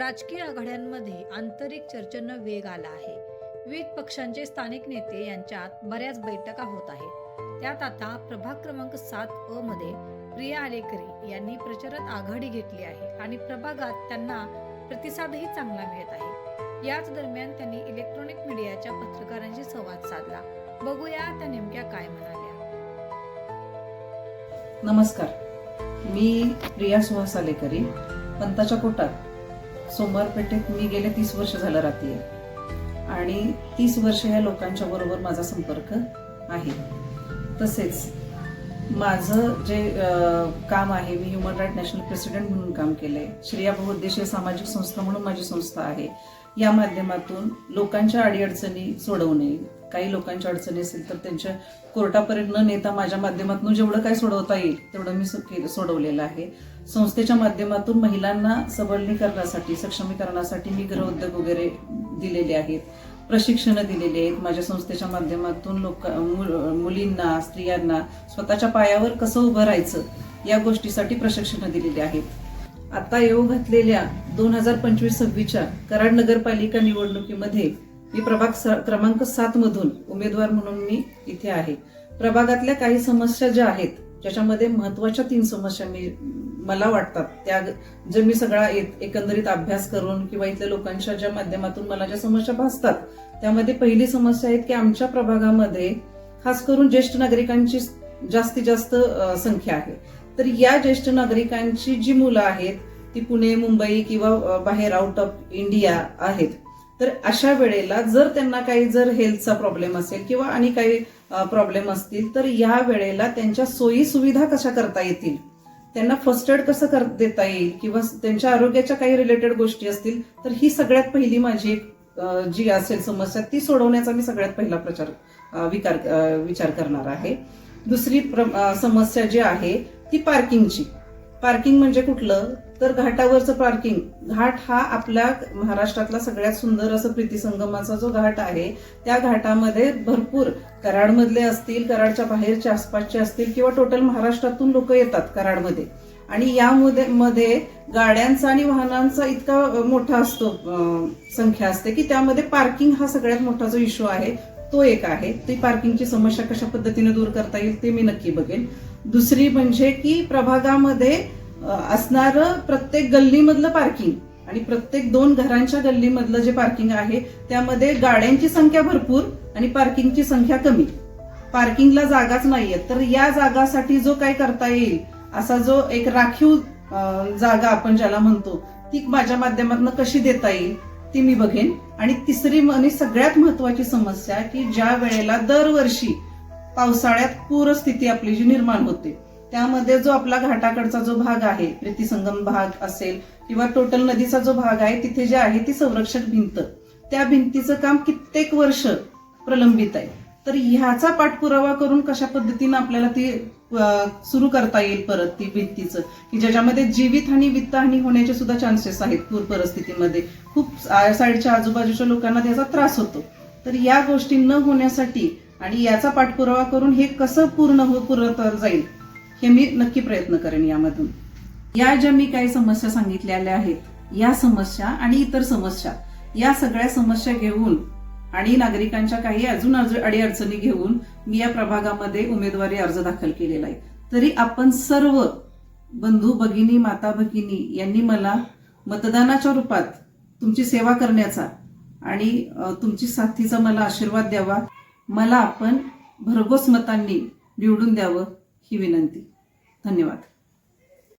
राजकीय आघाड्यांमध्ये आंतरिक चर्चेनं वेग आला आहे. विविध पक्षांचे स्थानिक नेते यांच्यात बऱ्याच बैठका होत आहेत. त्यात आता प्रभाग क्रमांक सात अ मध्ये प्रिया आलेकरी यांनी प्रचारात आघाडी घेतली आहे आणि प्रभागात त्यांना प्रतिसादही चांगला मिळत आहे. याच दरम्यान त्यांनी इलेक्ट्रॉनिक मीडियाच्या पत्रकारांशी संवाद साधला. बघूया त्या नेमक्या काय म्हणाल्या. नमस्कार. मी प्रिया सुहास आलेकरी पंताच्या पोटात सोमवार पेठेत मी गेले तीस वर्ष झालं राहते आणि तीस वर्ष या लोकांच्या बरोबर माझा संपर्क आहे. तसेच माझं जे काम आहे मी ह्युमन राईट नॅशनल प्रेसिडेंट म्हणून काम केलंय. श्रेया बहुद्देशीय सामाजिक संस्था म्हणून माझी संस्था आहे. या माध्यमातून लोकांच्या अडीअडचणी सोडवणे काही लोकांच्या अडचणी असेल तर त्यांच्या कोर्टापर्यंत न नेता माझ्या माध्यमातून जेवढं काय सोडवता येईल तेवढं मी सोडवलेलं आहे. संस्थेच्या माध्यमातून महिलांना सबलीकरणासाठी सक्षमीकरणासाठी मी गृहउद्योग वगैरे दिलेले आहेत. प्रशिक्षणं दिलेली आहेत. माझ्या संस्थेच्या माध्यमातून लोक मुलींना स्त्रियांना स्वतःच्या पायावर कसं उभं राहायचं या गोष्टीसाठी प्रशिक्षणं दिलेली आहेत. आता येऊ घातलेल्या दोन हजार पंचवीस सव्वीसच्या कराड नगरपालिका निवडणुकीमध्ये मी प्रभाग स- क्रमांक सात मधून उमेदवार म्हणून मी इथे आहे. प्रभागातल्या काही समस्या ज्या आहेत ज्याच्यामध्ये महत्त्वाच्या तीन समस्या मी मला वाटतात त्या जे मी सगळा एकंदरीत अभ्यास करून किंवा इथल्या लोकांच्या ज्या माध्यमातून मला ज्या समस्या भासतात त्यामध्ये पहिली समस्या आहेत की आमच्या प्रभागामध्ये खास करून ज्येष्ठ नागरिकांची जास्तीत जास्त संख्या आहे. तर या ज्येष्ठ नागरिकांची जी मुलं आहेत ती पुणे मुंबई किंवा बाहेर आउट ऑफ इंडिया आहेत. तर अशा वेळेला जर त्यांना काही जर हेल्थचा प्रॉब्लेम असेल किंवा आणि काही प्रॉब्लेम असतील तर या वेळेला त्यांच्या सोयी सुविधा कशा करता येतील? त्यांना फर्स्ट एड कसं कर देता येईल? किंवा त्यांच्या आरोग्याच्या काही रिलेटेड गोष्टी असतील तर ही सगळ्यात पहिली माझी एक जी असेल समस्या ती सोडवण्याचा मी सगळ्यात पहिला प्रचार विकार विचार करणार आहे. दुसरी प्र- समस्या जी आहे ती पार्किंगची पार्किंग म्हणजे कुठलं? तर घाटावरचं पार्किंग घाट हा आपल्या महाराष्ट्रातला सगळ्यात सुंदर असं प्रीतिसंगमाचा जो घाट आहे त्या घाटामध्ये भरपूर कराडमधले असतील कराडच्या बाहेरचे आसपासचे असतील किंवा टोटल महाराष्ट्रातून लोक येतात कराडमध्ये. आणि यामध्ये मध्ये गाड्यांचा आणि वाहनांचा इतका मोठा असतो संख्या असते की त्यामध्ये पार्किंग हा सगळ्यात मोठा जो इश्यू आहे तो एक आहे. ती पार्किंगची समस्या कशा पद्धतीने दूर करता येईल ते मी नक्की बघेन. दुसरी म्हणजे की प्रभागामध्ये असणार प्रत्येक गल्लीमधलं पार्किंग आणि प्रत्येक दोन घरांच्या गल्लीमधलं जे पार्किंग आहे त्यामध्ये गाड्यांची संख्या भरपूर आणि पार्किंगची संख्या कमी. पार्किंगला जागाच नाहीये तर या जागासाठी जो काय करता येईल असा जो एक राखीव जागा आपण ज्याला म्हणतो ती माझ्या माध्यमातून कशी देता येईल ती मी बघेन. आणि तिसरी आणि सगळ्यात महत्वाची समस्या की ज्या वेळेला दरवर्षी पावसाळ्यात पूरस्थिती आपली जी निर्माण होते त्यामध्ये जो आपला घाटाकडचा जो भाग आहे प्रीतिसंगम भाग असेल किंवा टोटल नदीचा जो भाग आहे तिथे जे आहे ती संरक्षक भिंत. त्या भिंतीचं काम कित्येक वर्ष प्रलंबित आहे. तर ह्याचा पाठपुरावा करून कशा पद्धतीनं आपल्याला ती सुरू करता येईल परत ती भिंतीचं? की ज्याच्यामध्ये जीवितहानी वित्तहानी होण्याचे सुद्धा चान्सेस आहेत पूर परिस्थितीमध्ये. खूप साईडच्या आजूबाजूच्या लोकांना त्याचा त्रास होतो. तर या गोष्टी न होण्यासाठी आणि याचा पाठपुरावा करून हे कसं पूर्ण हो पुरवता जाईल हे मी नक्की प्रयत्न करेन यामधून. या ज्या मी काही समस्या सांगितलेल्या आहेत या समस्या आणि इतर समस्या या सगळ्या समस्या घेऊन आणि नागरिकांच्या काही अजून अडीअडचणी घेऊन मी या प्रभागामध्ये उमेदवारी अर्ज दाखल केलेला आहे. तरी आपण सर्व बंधू भगिनी माता भगिनी यांनी मला मतदानाच्या रूपात तुमची सेवा करण्याचा आणि तुमची साथीचा मला आशीर्वाद द्यावा. मला आपण भरघोस मतांनी निवडून द्यावं. ही विनंती. धन्यवाद.